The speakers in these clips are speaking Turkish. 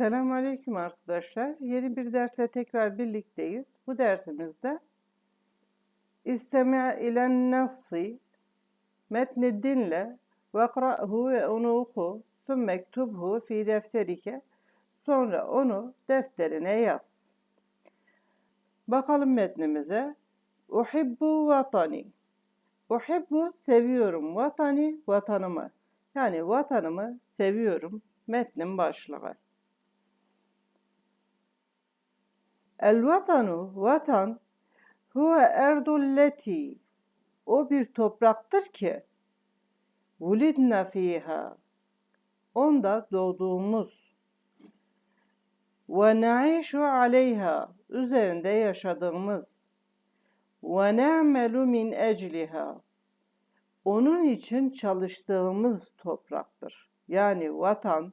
Selamun Aleyküm arkadaşlar. Yeni bir dersle tekrar birlikteyiz. Bu dersimizde İstemi' ilen nassi metni dinle vekra'hu ve onu oku sümme mektubhu fi defterike sonra onu defterine yaz. Bakalım metnimize. Uhibbu vatani. Uhibbu seviyorum vatani vatanımı. Yani vatanımı seviyorum metnin başlığı. El vatanu vatan huve erdulleti o bir topraktır ki vulidna fiha onda doğduğumuz. Ve naişu aleyha üzerinde yaşadığımız. Ve ne'melu min ecliha onun için çalıştığımız topraktır. Yani vatan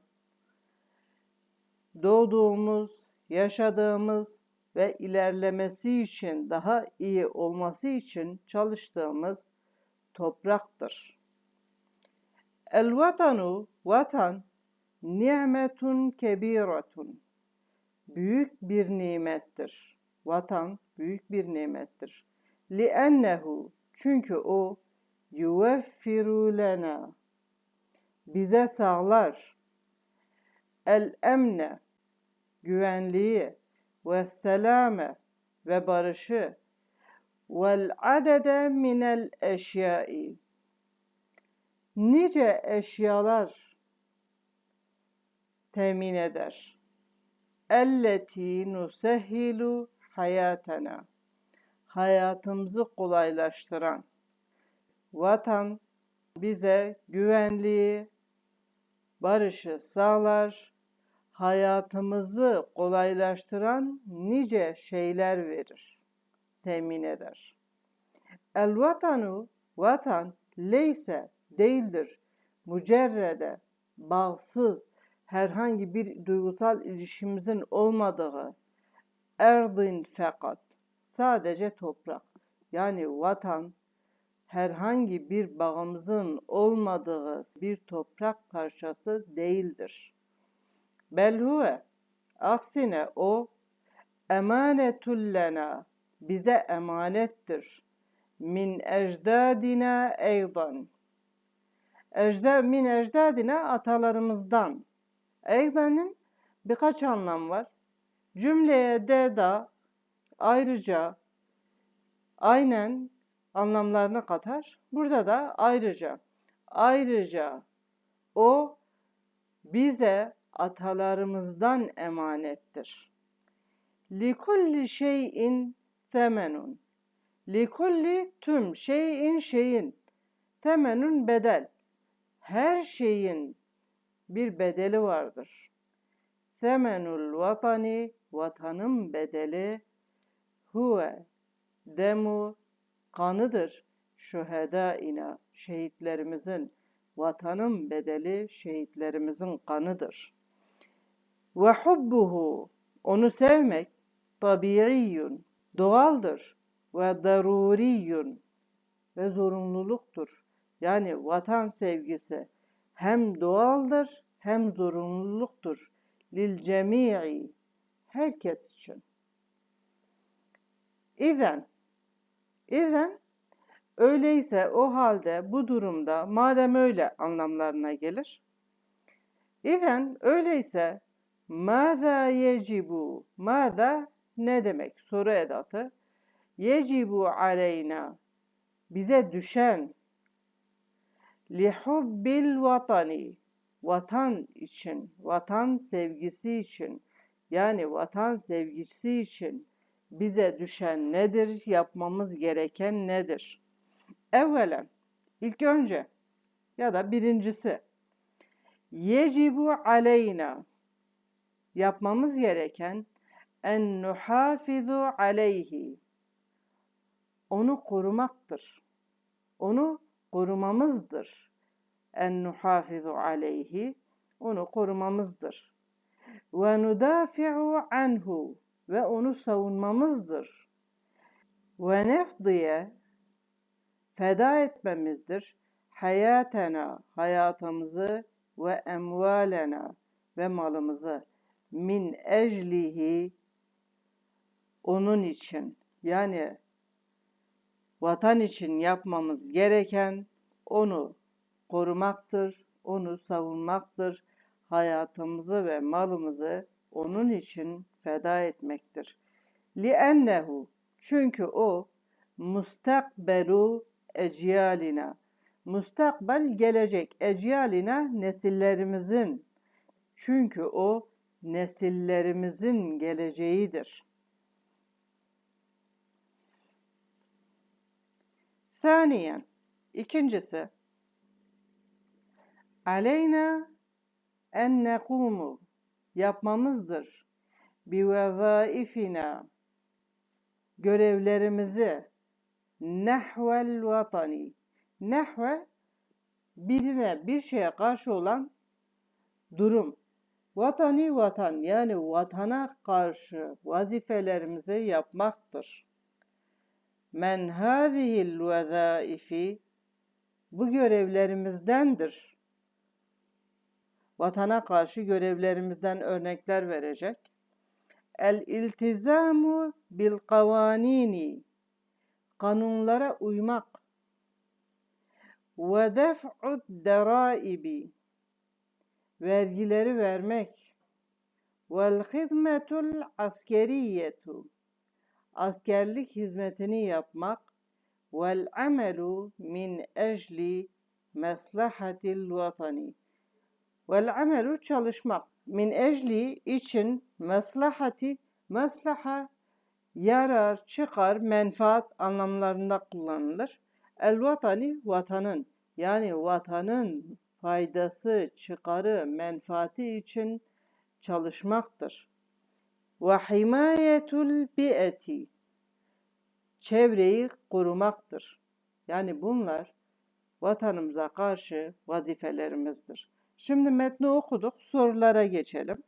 doğduğumuz, yaşadığımız ve ilerlemesi için, daha iyi olması için çalıştığımız topraktır. El vatanu, vatan, nimetun kebiratun. Büyük bir nimettir. Vatan büyük bir nimettir. Li'ennehu, çünkü o yuveffiru lena, bize sağlar. El emne, güvenliği, ve selame ve barışı vel adede minel eşyai nice eşyalar temin eder. Elleti nusehhilu hayatena. Hayatımızı kolaylaştıran vatan bize güvenliği, barışı sağlar hayatımızı kolaylaştıran nice şeyler verir, temin eder. El vatanu, vatan, leyse, değildir, mücerrede, bağsız, herhangi bir duygusal ilişkimizin olmadığı, erdin fakat, sadece toprak. Yani vatan, herhangi bir bağımızın olmadığı bir toprak parçası değildir. Bel huve aksine o emanetul lena bize emanettir. Min ecdadina eydan. Ecda, min ecdadina atalarımızdan. Eydanın birkaç anlam var. Cümleye de da ayrıca aynen anlamlarını katar. Burada da ayrıca ayrıca o bize atalarımızdan emanettir. Likulli şeyin temenun. Likulli tüm şeyin şeyin. Temenun bedel. Her şeyin bir bedeli vardır. Temenul vatani vatanın bedeli huve demu kanıdır şühedâina şehitlerimizin vatanın bedeli şehitlerimizin kanıdır. Ve hubbuhu onu sevmek tabiiyyun doğaldır ve daruriyyun ve zorunluluktur. Yani vatan sevgisi hem doğaldır hem zorunluluktur. Lil cemii herkes için. İzen İzen öyleyse o halde bu durumda madem öyle anlamlarına gelir. İzen öyleyse Mâzâ yecibu. Mâzâ ne demek? Soru edatı. Yecibu aleyna. Bize düşen. Lihubbil vatani. Vatan için, vatan sevgisi için, yani vatan sevgisi için bize düşen nedir? Yapmamız gereken nedir? Evvelen, ilk önce ya da birincisi yecibu aleyna yapmamız gereken en nuhafizu aleyhi onu korumaktır. Onu korumamızdır. En nuhafizu aleyhi onu korumamızdır. Ve nudafi'u anhu ve onu savunmamızdır. Ve nefdiye feda etmemizdir. Hayatena hayatımızı ve emvalena ve malımızı min eclihi onun için yani vatan için yapmamız gereken onu korumaktır, onu savunmaktır. Hayatımızı ve malımızı onun için feda etmektir. Li'ennehu çünkü o mustakbelu ecyalina mustakbel gelecek ecyalina nesillerimizin çünkü o nesillerimizin geleceğidir. Saniyen ikincisi. Aleyna en nekumu yapmamızdır. Bi vezaifina görevlerimizi. Nehvel vatani. Nehve birine bir şeye karşı olan durum vatani vatan yani vatana karşı vazifelerimizi yapmaktır. Men hâzihil vezâifi bu görevlerimizdendir. Vatana karşı görevlerimizden örnekler verecek. El iltizamu bil kavanini kanunlara uymak ve def'ud deraibi vergileri vermek. Vel hizmetul askeriyetu askerlik hizmetini yapmak. Vel amelu min ecli maslahatil vatani vel amelu çalışmak. Min ecli için maslahati maslaha yarar, çıkar, menfaat anlamlarında kullanılır. El vatani vatanın yani vatanın faydası, çıkarı, menfaati için çalışmaktır. Ve himayetul bi'eti çevreyi korumaktır. Yani bunlar vatanımıza karşı vazifelerimizdir. Şimdi metni okuduk, sorulara geçelim.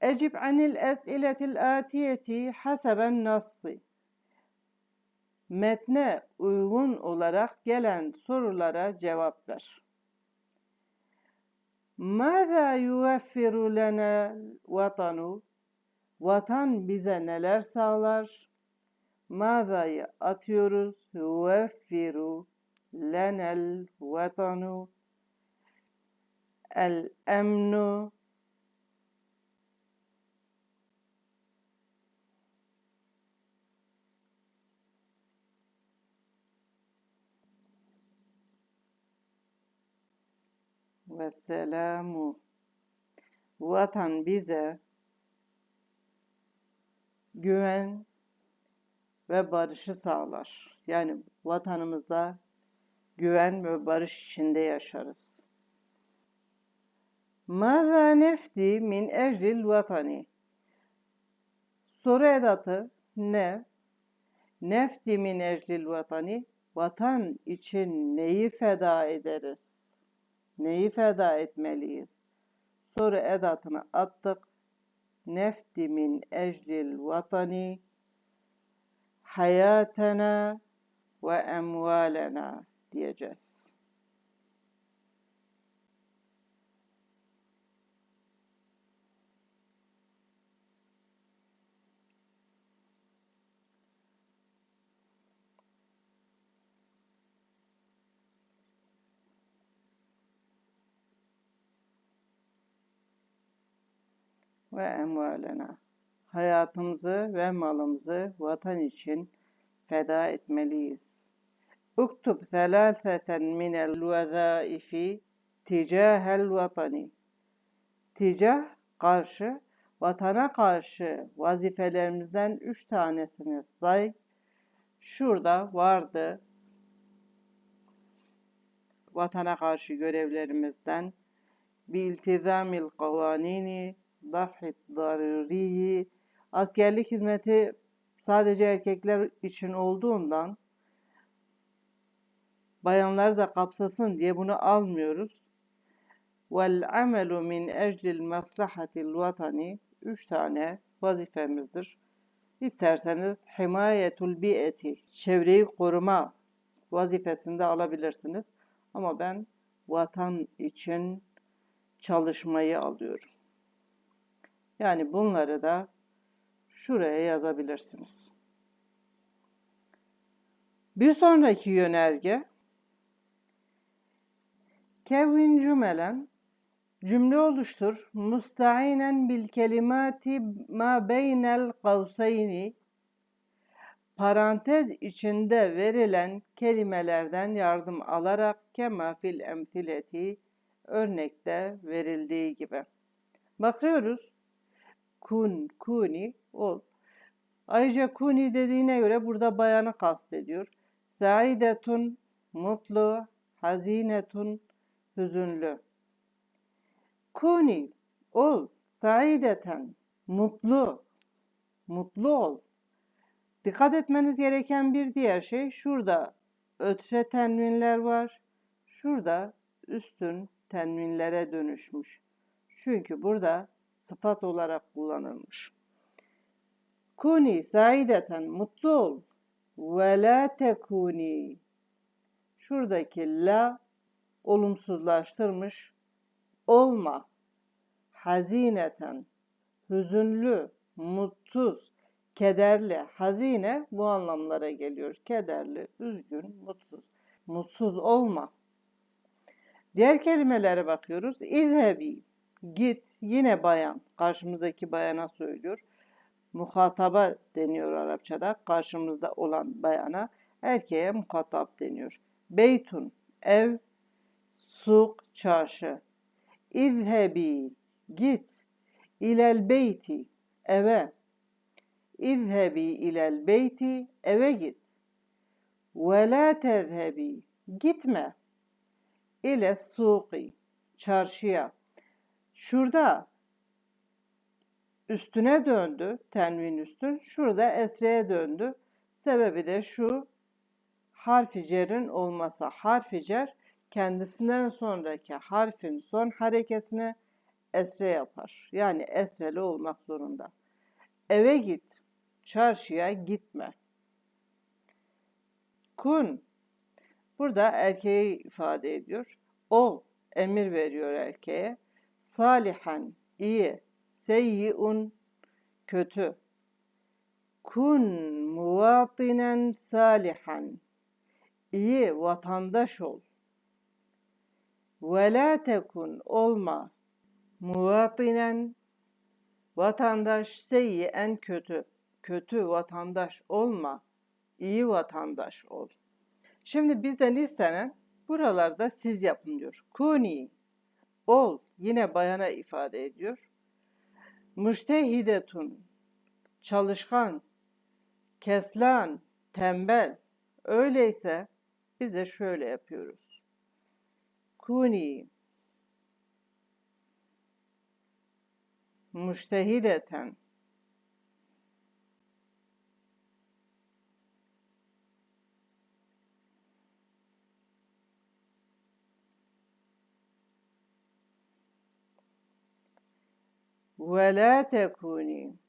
Ecib anil es'iletil atiyeti haseben nassi. Metne uygun olarak gelen sorulara cevap ver. Mâzâ yuveffiru lena vatanu? Vatan bize neler sağlar? Mâzâ'yı atıyoruz. Yuveffiru lenel vatanu. El emnu ve selamu. Vatan bize güven ve barışı sağlar. Yani vatanımızda güven ve barış içinde yaşarız. Maza nefti min eclil vatani. Soru edatı ne? Nefti min eclil vatani. Vatan için neyi feda ederiz? Neyi feda etmeliyiz? Soru edatını attık. Nefti min eclil vatani hayatena ve emvalena diyeceğiz. Ve emvalena. Hayatımızı ve malımızı vatan için feda etmeliyiz. Uktub thelâtheten minel vezâifi ticahel vatani. Ticah karşı, vatana karşı vazifelerimizden üç tanesini say. Şurada vardı. Vatana karşı görevlerimizden biltizamil kavanini daf'it daruriyi askerlik hizmeti sadece erkekler için olduğundan bayanları da kapsasın diye bunu almıyoruz. Vel amelu min eclil maslahatil vatani üç tane vazifemizdir. İsterseniz himayetul bi'eti çevreyi koruma vazifesinde alabilirsiniz. Ama ben vatan için çalışmayı alıyorum. Yani bunları da şuraya yazabilirsiniz. Bir sonraki yönerge Kevin cümelen cümle oluştur. Musta'inen bil kelimati ma beynel kavseyni parantez içinde verilen kelimelerden yardım alarak kema fil emsileti örnekte verildiği gibi. Bakıyoruz. Kun, kuni, ol. Ayrıca kuni dediğine göre burada bayanı kastediyor. Saidetun, mutlu, hazinetun, hüzünlü. Kuni, ol, saideten, mutlu, mutlu ol. Dikkat etmeniz gereken bir diğer şey şurada ötre tenvinler var. Şurada üstün tenvinlere dönüşmüş. Çünkü burada sıfat olarak kullanılmış. Kuni saideten mutlu ol. Ve la tekuni. Şuradaki la olumsuzlaştırmış. Olma. Hazineten. Hüzünlü, mutsuz, kederli, hazine bu anlamlara geliyor. Kederli, üzgün, mutsuz. Mutsuz olma. Diğer kelimelere bakıyoruz. İzhebi, git, yine bayan. Karşımızdaki bayana söylüyor. Muhataba deniyor Arapçada. Karşımızda olan bayana. Erkeğe muhatap deniyor. Beytun, ev, suk, çarşı. İzhebi, git. İlel beyti, eve. İzhebi ilel beyti, eve git. Ve la tezhebi, gitme ile suqi çarşıya. Şurada üstüne döndü, tenvin üstün. Şurada esreye döndü. Sebebi de şu harfi cerin olması. Harfi cer kendisinden sonraki harfin son harekesini esre yapar. Yani esreli olmak zorunda. Eve git, çarşıya gitme. Kun Burada erkeği ifade ediyor. Ol, emir veriyor erkeğe. Salihan, iyi. Seyyiun, kötü. Kun muvatinen salihan. İyi vatandaş ol. Ve la tekun, olma. Muvatinen, vatandaş seyyiyen kötü. Kötü vatandaş olma. İyi vatandaş ol. Şimdi bizden istenen buralarda siz yapın diyor. Kuni, ol yine bayana ifade ediyor. Müştehidetun, çalışkan, keslan, tembel. Öyleyse biz de şöyle yapıyoruz. Kuni, müştehideten, ve la tekuni.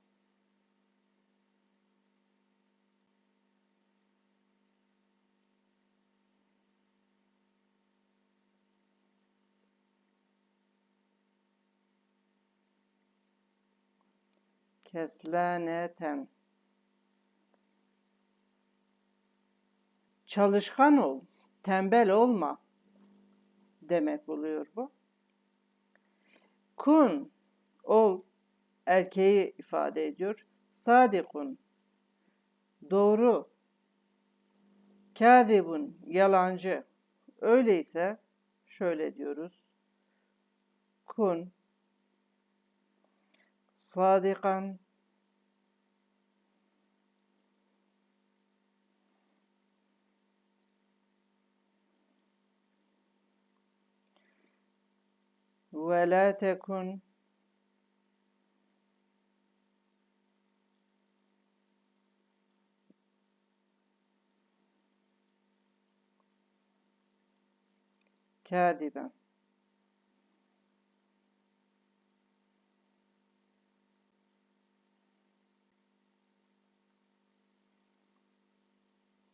keslaneten. Çalışkan ol, tembel olma demek oluyor bu. Kun, ol, erkeği ifade ediyor. Sadikun doğru. Kâzibun yalancı. Öyleyse şöyle diyoruz. Kun sadikan ve la tekun kâdiben.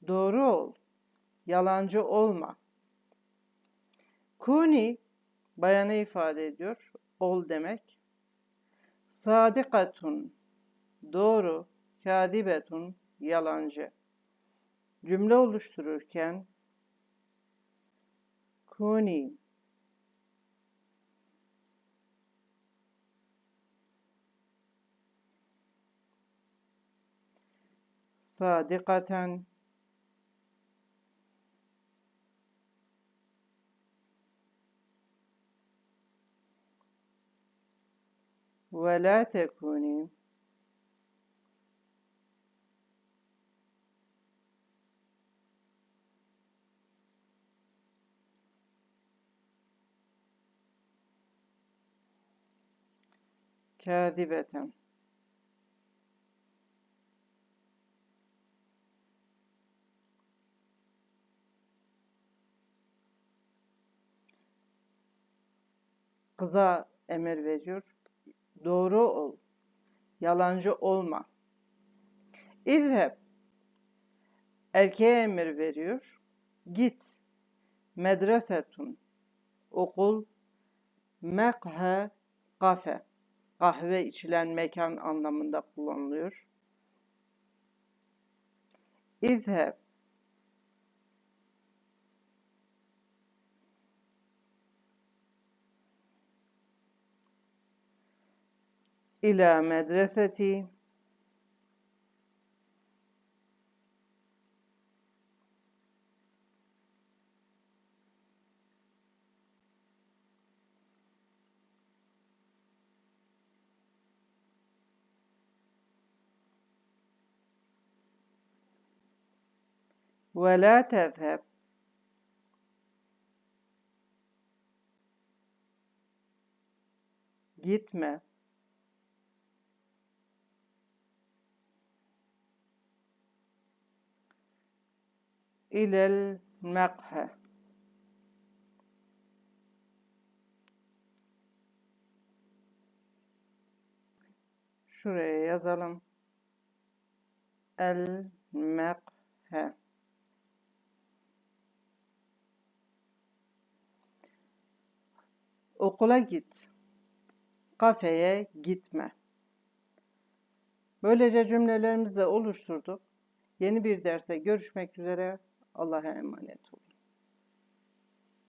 Doğru ol. Yalancı olma. Kuni bayanı ifade ediyor. Ol demek. Sadikatun doğru, kadibetun yalancı. Cümle oluştururken كوني صادقة ولا تكوني kâzibeten. Kıza emir veriyor. Doğru ol. Yalancı olma. İzheb. Erkeğe emir veriyor. Git. Medresetun. Okul. Mekhe. Kafe kahve içilen mekan anlamında kullanılıyor. İzheb ila medreseti ولا تذهب. gitme إلى المقهى. شرعي يا ظلم؟ المقهى. Okula git. Kafeye gitme. Böylece cümlelerimizi de oluşturduk. Yeni bir derste görüşmek üzere. Allah'a emanet olun.